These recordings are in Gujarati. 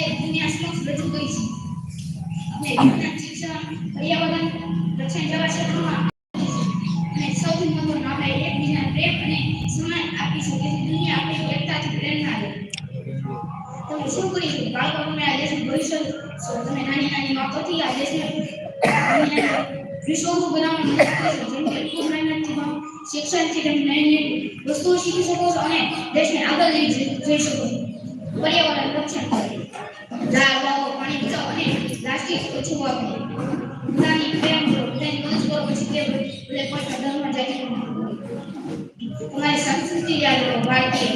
એ દુનિયા સમક્ષ રજૂ કરી છે. આપણે વિજ્ઞાન શિક્ષણ પર્યાવરણ રક્ષણ જેવા ક્ષેત્રોમાં અને સૌથી મહત્વનું આપણે એકબીજાને પ્રેમ અને સન્માન આપી શકીએ છીએ. દુનિયા આપણી એકતાથી પ્રેરણા લે. તમે શું કરી શકો બાળકો તમે આ દેશનું ભવિષ્ય તમે નાની નાની વાતોથી આ દેશને નાની બનાવવાનું જેમ કે ખૂબ મહેનતથી શિક્ષણથી તમે નવી નવી વસ્તુઓ શીખી શકો છો અને દેશને આગળ લઈ જઈ શકો છો. પર્યાવરણ રક્ષણ કરો ઝાડ વાવો પાણી બચાવો અને પ્લાસ્ટિક બધાની પ્રેમ સંસ્કૃતિ યાદ કરો ભારતીય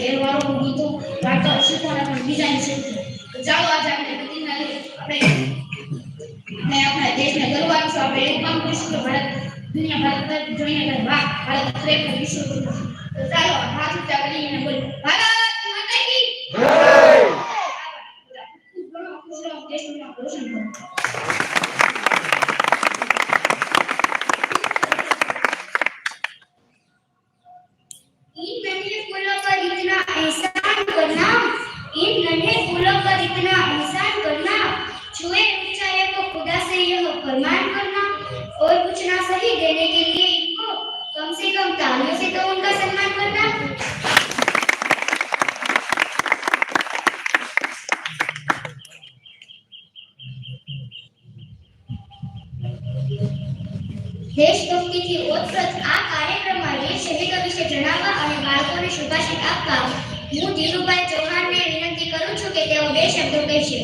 પણ બીજાની તો ચાલો આજે આપણે આપણે આપણા દેશને આપણે એવું કામ કરીશું કે ભારત દુનિયા ભારત વાહ ભારત ગુરુ તો ચાલો હાથ ઊંચા કરીને ભારત માતા કી જય ખૂબ ઘણો ખુશ રહો દેશનું નામ રોશન કરો इन नन्हे फूलों पर इतना एहसान करना इन नन्हे फूलों पर इतना एहसान करना छुए ऊंचाई को खुदा से यह फरमान करना और कुछ ना सही देने દેશભક્તિથી ઓતપ્રોત આ કાર્યક્રમમાં વીર શહીદો વિશે જણાવવા અને બાળકોને શુભાશીષ આપવા હું ધીરુભાઈ ચૌહાણને વિનંતી કરું છું કે તેઓ બે શબ્દો કહેશે.